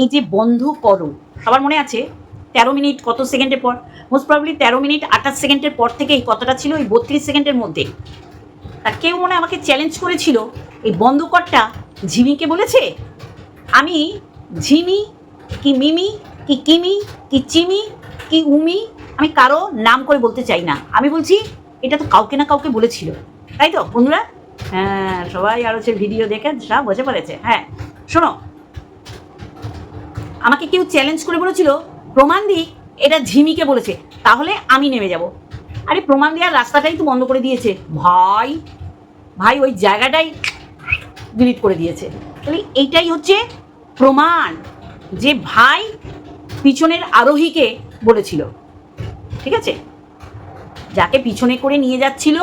এই যে বন্ধ করো, সবার মনে আছে? তেরো মিনিট কত সেকেন্ডের পর? মোস্ট প্রবলি তেরো মিনিট আঠাশ সেকেন্ডের পর থেকে এই কতটা ছিল? ওই বত্রিশ সেকেন্ডের মধ্যে। তা কেউ মনে আমাকে চ্যালেঞ্জ করেছিল, এই বন্ধ করটা ঝিমিকে বলেছে? আমি ঝিমি কি মিমি, কি কিমি, কি চিমি, কি উমি, আমি কারও নাম করে বলতে চাই না। আমি বলছি, এটা তো কাউকে না কাউকে বলেছিল। তাই তো, বন্ধুরা? হ্যাঁ সবাই আরও সে ভিডিও দেখে সব বোঝে পড়েছে হ্যাঁ শোনো আমাকে কেউ চ্যালেঞ্জ করে বলেছিল, প্রমাণ দি এটা ঝিমিকে বলেছে, তাহলে আমি নেমে যাব। আরে প্রমাণ দেওয়ার রাস্তাটাই তো বন্ধ করে দিয়েছে। ভাই ভাই, ওই জায়গাটাই ডিলিট করে দিয়েছে। তাহলে এইটাই হচ্ছে প্রমাণ যে ভাই পিছনের আরোহীকে বলেছিল। ঠিক আছে? যাকে পিছনে করে নিয়ে যাচ্ছিল,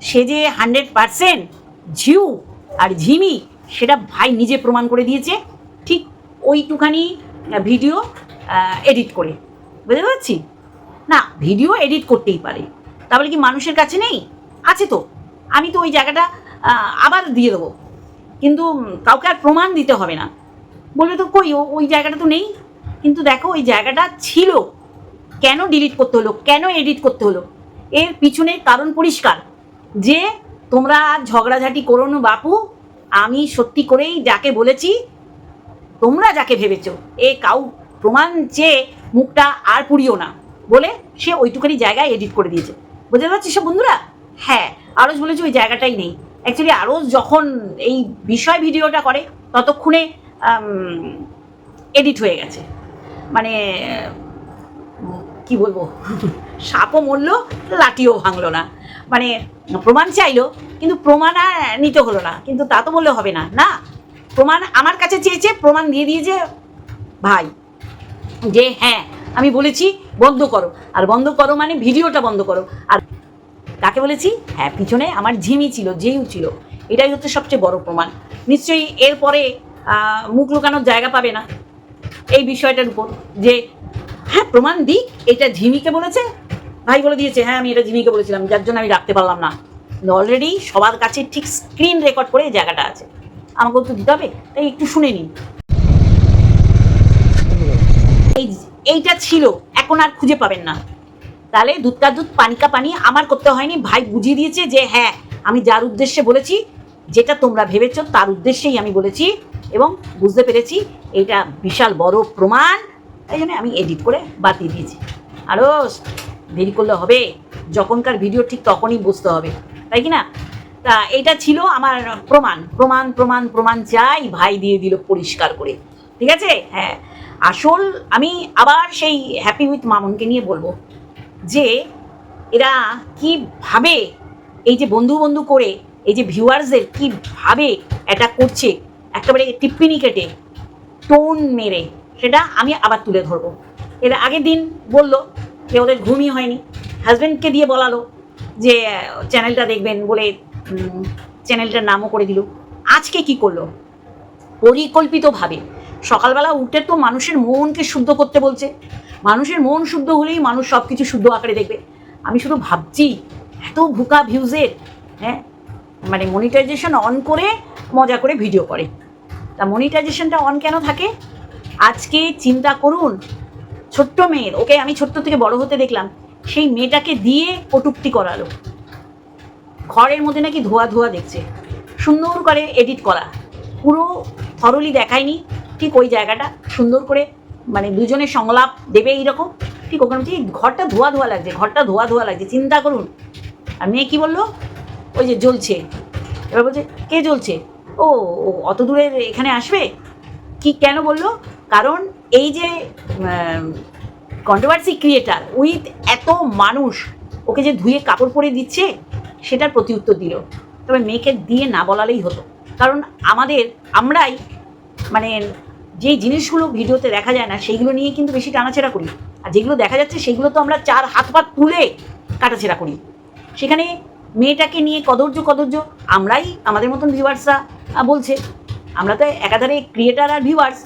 সে যে হান্ড্রেড পারসেন্ট ঝিউ আর ঝিমি, সেটা ভাই নিজে প্রমাণ করে দিয়েছে। ওইটুখানি ভিডিও এডিট করে। বুঝতে পারছি? না ভিডিও এডিট করতেই পারে। তাহলে কি মানুষের কাছে নেই? আছে তো। আমি তো ওই জায়গাটা আবার দিয়ে দেবো। কিন্তু কাউকে আর প্রমাণ দিতে হবে না। বলবে তো কই ওই জায়গাটা তো নেই। কিন্তু দেখো, ওই জায়গাটা ছিল। কেন ডিলিট করতে হলো? কেন এডিট করতে হলো? এর পিছনের কারণ পরিষ্কার। যে তোমরা আর ঝগড়াঝাটি করো না বাপু। আমি সত্যি করেই যাকে বলেছি তোমরা যাকে ভেবেছো, এ কাউ প্রমাণ চেয়ে মুখটা আর পুড়িও না বলে সে ওইটুখানি জায়গায় এডিট করে দিয়েছে। বুঝতে পারছিস সব বন্ধুরা? হ্যাঁ আরজ বলেছে ওই জায়গাটাই নেই। অ্যাকচুয়ালি আরজ যখন এই বিষয় ভিডিওটা করে, ততক্ষণে এডিট হয়ে গেছে। মানে কি বলব? সাপও মরল, লাঠিও ভাঙলো না। মানে প্রমাণ চাইলো, কিন্তু প্রমাণ আর নিতে হলো না। কিন্তু তা তো বললে হবে না। না প্রমাণ আমার কাছে চেয়েছে, প্রমাণ দিয়ে দিয়েছে ভাই। যে হ্যাঁ আমি বলেছি বন্ধ করো। আর বন্ধ করো মানে ভিডিওটা বন্ধ করো। আর তাকে বলেছি? হ্যাঁ পিছনে আমার ঝিমি ছিল যেইও ছিল। এটাই হচ্ছে সবচেয়ে বড় প্রমাণ। নিশ্চয়ই এরপরে মুখ লুকানোর জায়গা পাবে না এই বিষয়টার উপর। যে হ্যাঁ প্রমাণ দিক, এটা ঝিমিকে বলেছে, ভাই বলে দিয়েছে হ্যাঁ আমি এটা ঝিমিকে বলেছিলাম, যার জন্য আমি রাখতে পারলাম না। অলরেডি সবার কাছে ঠিক স্ক্রিন রেকর্ড করে এই জায়গাটা আছে। আমাকেও তো দিতে হবে? তাই একটু শুনে নিন। এই এইটা ছিল, এখন আর খুঁজে পাবেন না। তাহলে দুধ কা দুধ পানি কা পানি আমার করতে হয়নি। ভাই বুঝিয়ে দিয়েছে যে হ্যাঁ আমি যার উদ্দেশ্যে বলেছি, যেটা তোমরা ভেবেছো, তার উদ্দেশ্যেই আমি বলেছি এবং বুঝতে পেরেছি এটা বিশাল বড় প্রমাণ। তাই জন্য আমি এডিট করে বাদ দিয়ে দিয়েছি। আরও দেরি করলে হবে। যখনকার ভিডিও ঠিক তখনই বুঝতে হবে। তাই কি না? তা এটা ছিল আমার প্রমাণ প্রমাণ প্রমাণ প্রমাণ চাই, ভাই দিয়ে দিল পরিষ্কার করে। ঠিক আছে? হ্যাঁ। আসল, আমি আবার সেই হ্যাপি উইথ মামনকে নিয়ে বলব যে, এরা কীভাবে এই যে বন্ধু বন্ধু করে, এই যে ভিউয়ার্সদের কীভাবে এটা করছে, একেবারে টিপ্পিনি কেটে, টোন মেরে, সেটা আমি আবার তুলে ধরবো। এর আগের দিন বলল যে, ওদের ঘুমই হয়নি। হাজব্যান্ডকে দিয়ে বলালো যে চ্যানেলটা দেখবেন বলে চ্যানেলটার নামও করে দিল। আজকে কি করল? পরিকল্পিতভাবে সকালবেলা উঠে তো মানুষের মনকে শুদ্ধ করতে বলছে। মানুষের মন শুদ্ধ হলেই মানুষ সব কিছু শুদ্ধ আকারে দেখবে। আমি শুধু ভাবছি, এত ভুকা ভিউজের হ্যাঁ মানে মনিটাইজেশন অন করে মজা করে ভিডিও করে। তা মনিটাইজেশনটা অন কেন থাকে? আজকে চিন্তা করুন, ছোট্ট মেয়ের, ওকে আমি ছোট্ট থেকে বড় হতে দেখলাম, সেই মেয়েটাকে দিয়ে কটুক্তি করালো। ঘরের মধ্যে নাকি ধোয়া ধোয়া দেখছে। সুন্দর করে এডিট করা। পুরো থরলি দেখায়নি। ঠিক ওই জায়গাটা সুন্দর করে মানে দুজনের সংলাপ দেবে এইরকম। ঠিক ওখানে বলছি, ঘরটা ধোয়া ধোয়া লাগছে ঘরটা ধোয়া ধোয়া লাগছে চিন্তা করুন। আর মেয়ে কী বলল? ওই যে জ্বলছে। এবার বলছে কে জ্বলছে? ও ও অত দূরের এখানে আসবে? কি কেন বলল? কারণ এই যে কন্ট্রোভার্সি ক্রিয়েটার উইথ এত মানুষ ওকে যে ধুয়ে কাপড় পরে দিচ্ছে সেটার প্রতি উত্তর দিল। তবে মেয়েকে দিয়ে না বলালেই হতো। কারণ আমাদের, আমরাই মানে যে জিনিসগুলো ভিডিওতে দেখা যায় না, সেইগুলো নিয়ে কিন্তু বেশি টানাছেড়া করি। আর যেগুলো দেখা যাচ্ছে, সেগুলো তো আমরা চার হাত পা তুলে কাটাছেড়া করি। সেখানে মেয়েটাকে নিয়ে কদর্য কদর্য আমরাই আমাদের মতন ভিউয়ার্সরা বলছে। আমরা তো একাধারে ক্রিয়েটার আর ভিউয়ার্স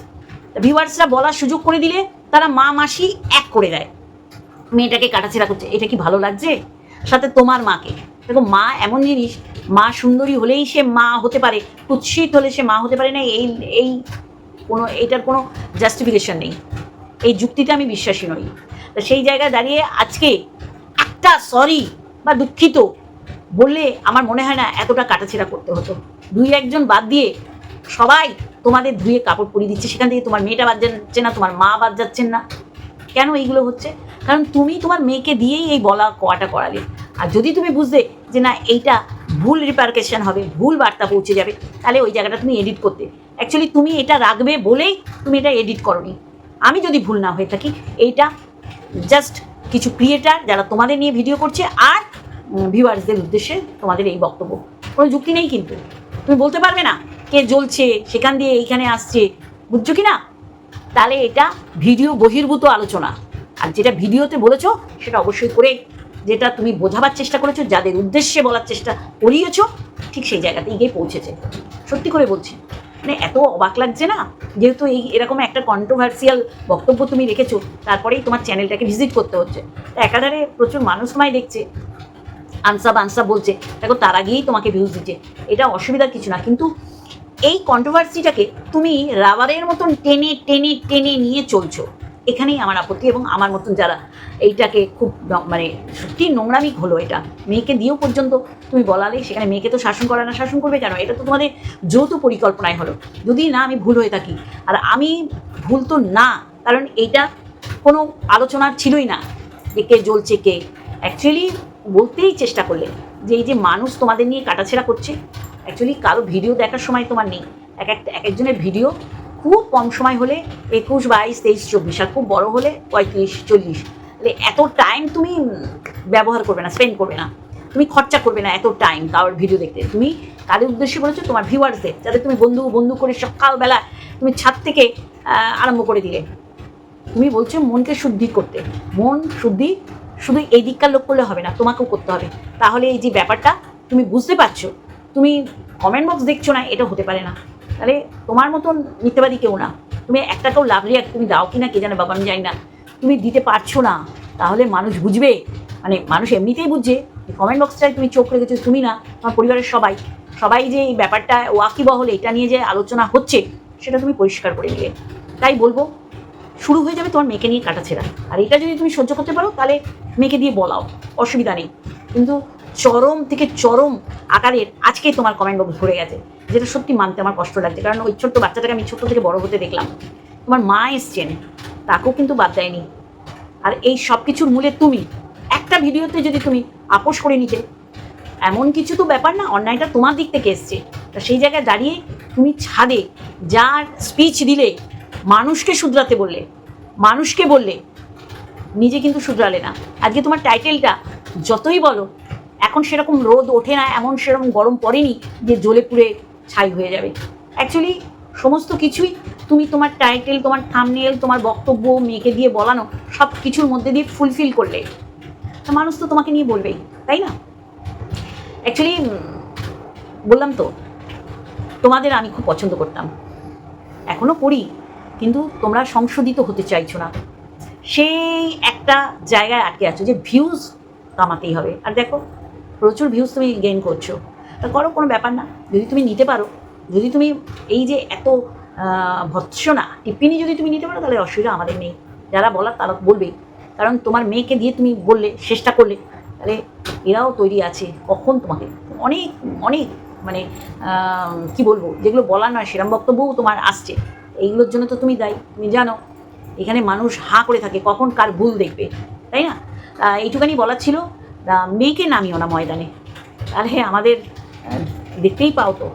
ভিউয়ার্সরা বলার সুযোগ করে দিলে তারা মা, মাসি এক করে দেয়। মেয়েটাকে কাটাছেড়া করছে এটা কি ভালো লাগছে? সাথে তোমার মাকে। দেখো, মা এমন জিনিস, মা সুন্দরী হলেই সে মা হতে পারে, কুৎসিত হলে সে মা হতে পারে না, এই এই কোনো, এটার কোনো জাস্টিফিকেশন নেই। এই যুক্তিতে আমি বিশ্বাসী নই। তা সেই জায়গায় দাঁড়িয়ে আজকে একটা সরি বা দুঃখিত বললে আমার মনে হয় না এতটা কাটাছেড়া করতে হতো। দুই একজন বাদ দিয়ে সবাই তোমাদের ধুয়ে কাপড় পরিয়ে দিচ্ছে, সেখান থেকে তোমার মেয়েটা বাদ যাচ্ছে না, তোমার মা বাদ যাচ্ছেন না। কেন এইগুলো হচ্ছে? কারণ তুমি তোমার মেয়েকে দিয়েই এই বলা, কোয়াটা করালে। আর যদি তুমি বুঝতে যে না, এইটা ভুল রিপার্কেশন হবে, ভুল বার্তা পৌঁছে যাবে, তাহলে ওই জায়গাটা তুমি এডিট করতে। অ্যাকচুয়ালি তুমি এটা রাখবে বলেই তুমি এটা এডিট করনি। আমি যদি ভুল না হয়ে থাকি, এইটা জাস্ট কিছু ক্রিয়েটার যারা তোমাদের নিয়ে ভিডিও করছে আর ভিউয়ার্সদের উদ্দেশ্যে তোমাদের এই বক্তব্য। কোনো যুক্তি নেই কিন্তু। তুমি বলতে পারবে না কে জ্বলছে, সেখান দিয়ে এইখানে আসছে। বুঝছ কি না? তাহলে এটা ভিডিও বহির্ভূত আলোচনা। আর যেটা ভিডিওতে বলেছ, সেটা অবশ্যই করে যেটা তুমি বোঝাবার চেষ্টা করেছ, যাদের উদ্দেশ্যে বলার চেষ্টা করিয়েছো, ঠিক সেই জায়গাতেই গিয়ে পৌঁছেছে। সত্যি করে বলছি। মানে এত অবাক লাগছে না? যেহেতু এই এরকম একটা কন্ট্রোভার্সিয়াল বক্তব্য তুমি রেখেছো, তারপরেই তোমার চ্যানেলটাকে ভিজিট করতে হচ্ছে। একাধারে প্রচুর মানুষ তোমায় দেখছে। আনসাব আনসাব বলছে, দেখো, তার আগেই তোমাকে ভিউজ দিচ্ছে। এটা অসুবিধার কিছু না, কিন্তু এই কন্ট্রোভার্সিটাকে তুমি রাবারের মতন টেনে টেনে টেনে নিয়ে চলছো। এখানেই আমার আপত্তি এবং আমার মতন যারা এইটাকে খুব মানে সত্যি নোংরামি হলো এটা, মেয়েকে দিয়েও পর্যন্ত তুমি বলালে সেখানে মেয়েকে তো শাসন করা না, শাসন করবে কেন? এটা তো তোমাদের যৌথ পরিকল্পনায় হলো। যদি না আমি ভুল হয়ে থাকি, আর আমি ভুল তো না, কারণ এইটা কোনো আলোচনার ছিলই না যে কে জ্বলছে কে। অ্যাকচুয়ালি বলতেই চেষ্টা করলে যে এই যে মানুষ তোমাদের নিয়ে কাটাছেড়া করছে অ্যাকচুয়ালি কারও ভিডিও দেখার সময় তোমার নেই। এক একটা এক একজনের ভিডিও খুব কম সময় হলে একুশ, বাইশ, তেইশ, চব্বিশ আর খুব বড় হলে পঁয়ত্রিশ, চল্লিশ। তাহলে এত টাইম তুমি ব্যবহার করবে না স্পেন্ড করবে না। তুমি খরচা করবে না এত টাইম কারোর ভিডিও দেখতে। তুমি কাদের উদ্দেশ্যে বলেছ? তোমার ভিউয়ার্সদের যাতে তুমি বন্ধু বন্ধু করে সকালবেলা তুমি ছাদ থেকে আরম্ভ করে দিলে। তুমি বলছো মনকে শুদ্ধি করতে। মন শুদ্ধি, শুধু এই দিককার লোক করলে হবে না, তোমাকেও করতে হবে। তাহলে এই যে ব্যাপারটা তুমি বুঝতে পারছ, তুমি কমেন্ট বক্স দেখছ না, এটা হতে পারে না। তাহলে তোমার মতন মিথ্যাবাদী কেউ না। তুমি একটা কেউ লাভ রিয়াক্ট তুমি দাও কি না কে জানে বাবা, আমি জানি না। তুমি দিতে পারছ না, তাহলে মানুষ বুঝবে। মানে মানুষ এমনিতেই বুঝছে। কমেন্ট বক্সটায় তুমি চোখ রেখেছো, তুমি না, তোমার পরিবারের সবাই। সবাই যে এই ব্যাপারটা ওয়াকিবহল, এটা নিয়ে যে আলোচনা হচ্ছে, সেটা তুমি পরিষ্কার করে নিলে। তাই বলব, শুরু হয়ে যাবে তোমার মেয়েকে নিয়ে কাটাছেড়া আর এটা যদি তুমি সহ্য করতে পারো, তাহলে মেয়েকে দিয়ে বলাও, অসুবিধা নেই। কিন্তু চরম থেকে চরম আকারের আজকে তোমার কমেন্ট বক্স ভরে গেছে, যেটা সত্যি মানতে আমার কষ্ট লাগছে। কারণ ওই ছোট্ট বাচ্চাটাকে আমি ছোট্ট থেকে বড় হতে দেখলাম। তোমার মা এসছেন, তাকেও কিন্তু বাদ দেয়নি। আর এই সব কিছুর মূলে তুমি, একটা ভিডিওতে যদি তুমি আপোষ করে নিতে, এমন কিছু তো ব্যাপার না, অন্যায়টা তোমার দিক থেকে এসছে। তা সেই জায়গায় দাঁড়িয়ে তুমি ছাদে যার স্পিচ দিলে, মানুষকে শুধরাতে বললে, মানুষকে বললে, নিজে কিন্তু শুধরালে না। আজকে তোমার টাইটেলটা যতই বলো এখন সেরকম রোদ ওঠে না, এমন সেরকম গরম পড়েনি যে জ্বলে পুড়ে ছাই হয়ে যাবে। অ্যাকচুয়ালি সমস্ত কিছুই তুমি তোমার টাইটেল তোমার থামনেল তোমার বক্তব্য, মেয়েকে দিয়ে বলানো, সব কিছুর মধ্যে দিয়ে ফুলফিল করলে। মানুষ তো তোমাকে নিয়ে বলবেই, তাই না? অ্যাকচুয়ালি বললাম তো, তোমাদের আমি খুব পছন্দ করতাম। এখনও করি, কিন্তু তোমরা সংশোধিত হতে চাইছো না। সেই একটা জায়গায় আটকে আছো যে ভিউজ কামাতেই হবে। আর দেখো প্রচুর ভিউজ তুমি গেইন করছ। তা করো, কোনো ব্যাপার না। যদি তুমি নিতে পারো, যদি তুমি এই যে এত ভৎসনা, টিপ্পিনি যদি তুমি নিতে পারো, তাহলে অসুবিধা আমাদের নেই। যারা বলার, তারা বলবেই। কারণ তোমার মেয়েকে দিয়ে তুমি বললে, চেষ্টা করলে, তাহলে এরাও তৈরি আছে কখন তোমাকে। অনেক অনেক মানে কি বলব, যেগুলো বলার নয়, সেরম বক্তব্যও তোমার আসছে। এইগুলোর জন্য তো তুমি দায়ী, তুমি জানো, এখানে মানুষ হা করে থাকে, কখন কার ভুল দেখবে, তাই না? এইটুখানি বলার ছিল। মেয়েকে নামিও না ময়দানে। তাহলে আমাদের দেখতেই পাও তো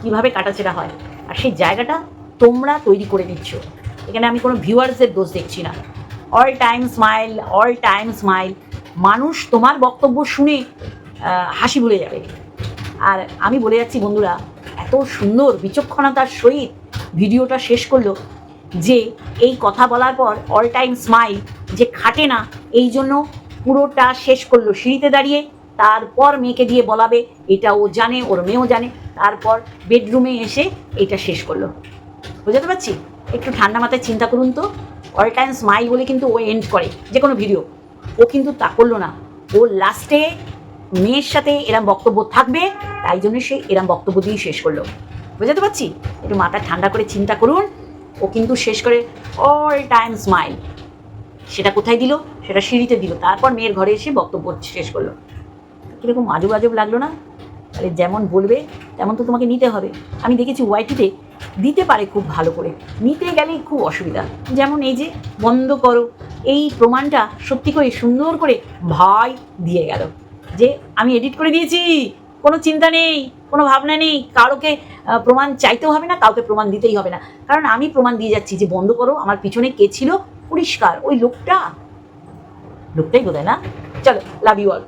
কীভাবে কাটাছেড়া হয়। আর সেই জায়গাটা তোমরা তৈরি করে দিচ্ছ এখানে আমি কোনো ভিউয়ার্সের দোষ দেখছি না। All time smile all time smile মানুষ তোমার বক্তব্য শুনে হাসি ভুলে যাবে। আর আমি বলে যাচ্ছি বন্ধুরা, এত সুন্দর বিচক্ষণতার সহিত ভিডিওটা শেষ করল যে এই কথা বলার পর অল টাইম স্মাইল যে খাটে না, এই জন্য পুরোটা শেষ করল সিঁড়িতে দাঁড়িয়ে, তারপর মেয়েকে দিয়ে বলাবে, এটা ও জানে, ওর মেয়েও জানে। তারপর বেডরুমে এসে এটা শেষ করল। বুঝতে পারছি? একটু ঠান্ডা মাথায় চিন্তা করুন তো। অল টাইম স্মাইল বলে কিন্তু ও এন্ড করে, যে কোনো ভিডিও ও কিন্তু তা করল না। ও লাস্টে মেয়ের সাথে এরম বক্তব্য থাকবে, তাই জন্য সে এরম বক্তব্য দিয়ে শেষ করল। বুঝতে পারছি? একটু মাথা ঠান্ডা করে চিন্তা করুন। ও কিন্তু শেষ করে অল টাইম স্মাইল সেটা কোথায় দিল? সেটা সিঁড়িতে দিল। তারপর মেয়ের ঘরে এসে বক্তব্য শেষ করল। কীরকম আজব আজব লাগল না? তাহলে যেমন বলবে, তেমন তো তোমাকে নিতে হবে। আমি দেখেছি ওয়াইটিতে দিতে পারে খুব ভালো করে। নিতে গেলেই খুব অসুবিধা। যেমন এই যে, বন্ধ করো। এই প্রমাণটা সত্যি করে সুন্দর করে ভাই দিয়ে গেল। যে আমি এডিট করে দিয়েছি। কোনো চিন্তা নেই, কোনো ভাবনা নেই। কারোকে প্রমাণ চাইতেও হবে না, কাউকে প্রমাণ দিতেই হবে না। কারণ আমি প্রমাণ দিয়ে যাচ্ছি যে বন্ধ করো। আমার পিছনে কে ছিল? পরিষ্কার ওই লোকটা। লোকটাই বোধ না? চলো লাভ ইউ অল